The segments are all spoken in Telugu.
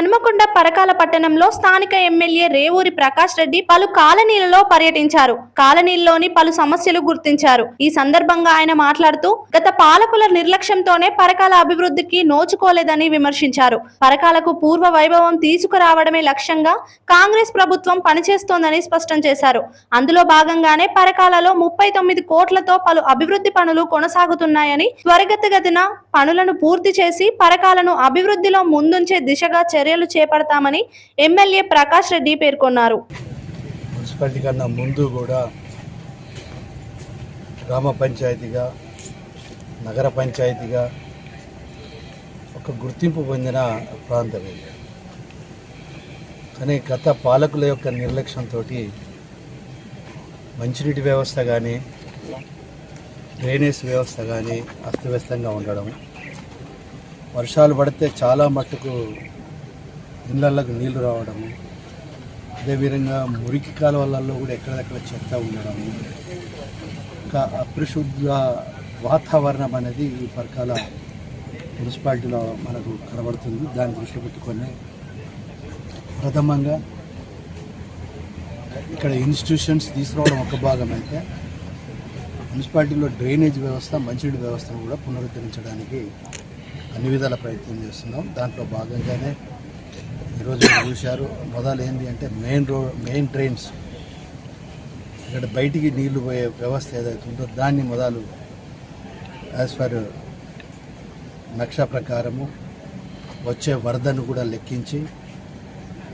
హనుమకొండ పరకాల పట్టణంలో స్థానిక ఎమ్మెల్యే రేవూరి ప్రకాష్ రెడ్డి పలు కాలనీలలో పర్యటించారు. కాలనీల్లోని పలు సమస్యలు గుర్తించారు. ఈ సందర్భంగా ఆయన మాట్లాడుతూ గత పాలకుల నిర్లక్ష్యంతోనే పరకాల అభివృద్ధికి నోచుకోలేదని విమర్శించారు. పరకాలకు పూర్వ వైభవం తీసుకురావడమే లక్ష్యంగా కాంగ్రెస్ ప్రభుత్వం పనిచేస్తోందని స్పష్టం చేశారు. అందులో భాగంగానే పరకాలలో ముప్పై తొమ్మిది కోట్లతో పలు అభివృద్ధి పనులు కొనసాగుతున్నాయని త్వరితగతిన పనులను పూర్తి చేసి పరకాలను అభివృద్ధిలో ముందుంచే దిశగా చర్య చర్యలు చేపడతామని ఎమ్మెల్యే ప్రకాష్ రెడ్డి పేర్కొన్నారు. మున్సిపాలిటీ కన్నా ముందు కూడా గ్రామ పంచాయతీగా నగర పంచాయతీగా ఒక గుర్తింపు పొందిన ప్రాంతం ఇది. కానీ గత పాలకుల యొక్క నిర్లక్ష్యంతో మంచినీటి వ్యవస్థ కానీ డ్రైనేజ్ వ్యవస్థ కానీ అస్తవ్యస్తంగా ఉండడం వర్షాలు పడితే చాలా మట్టుకు ఇళ్ళకు నీళ్ళు రావడము అదేవిధంగా మురికి కాలువలలో కూడా ఎక్కడెక్కడ చెత్త ఉండడము ఇంకా అపరిశుద్ధ వాతావరణం అనేది ఈ పరకాల మున్సిపాలిటీలో మనకు కనబడుతుంది. దాన్ని దృష్టిలో పెట్టుకొని ప్రథమంగా ఇక్కడ ఇన్స్టిట్యూషన్స్ తీసుకురావడం ఒక భాగం అయితే మున్సిపాలిటీలో డ్రైనేజ్ వ్యవస్థ మంచినీటి వ్యవస్థను కూడా పునరుద్ధరించడానికి అన్ని విధాల ప్రయత్నం చేస్తున్నాం. దాంట్లో భాగంగానే ఈరోజు చూశారు మొదలు ఏంటి అంటే మెయిన్ రోడ్ మెయిన్ ట్రైన్స్. ఇక్కడ బయటికి నీళ్ళు పోయే వ్యవస్థ ఏదైతే ఉందో దాన్ని మొదలు యాజ్ పర్ నక్ష ప్రకారము వచ్చే వరదను కూడా లెక్కించి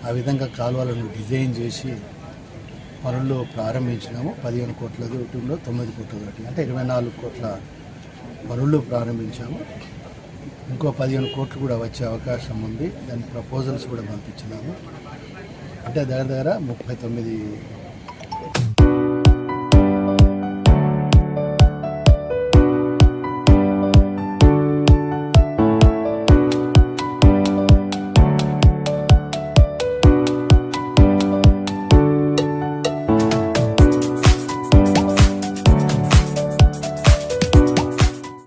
ఆ విధంగా కాలువలను డిజైన్ చేసి పనులు ప్రారంభించినాము. పదిహేను కోట్ల దూరంలో తొమ్మిది కోట్ల అంటే ఇరవై నాలుగు కోట్ల పనులు ప్రారంభించాము. ఇంకో పదిహేను కోట్లు కూడా వచ్చే అవకాశం ఉంది. దాని ప్రపోజల్స్ కూడా పంపించినాము. అంటే దగ్గర దగ్గర ముప్పై తొమ్మిది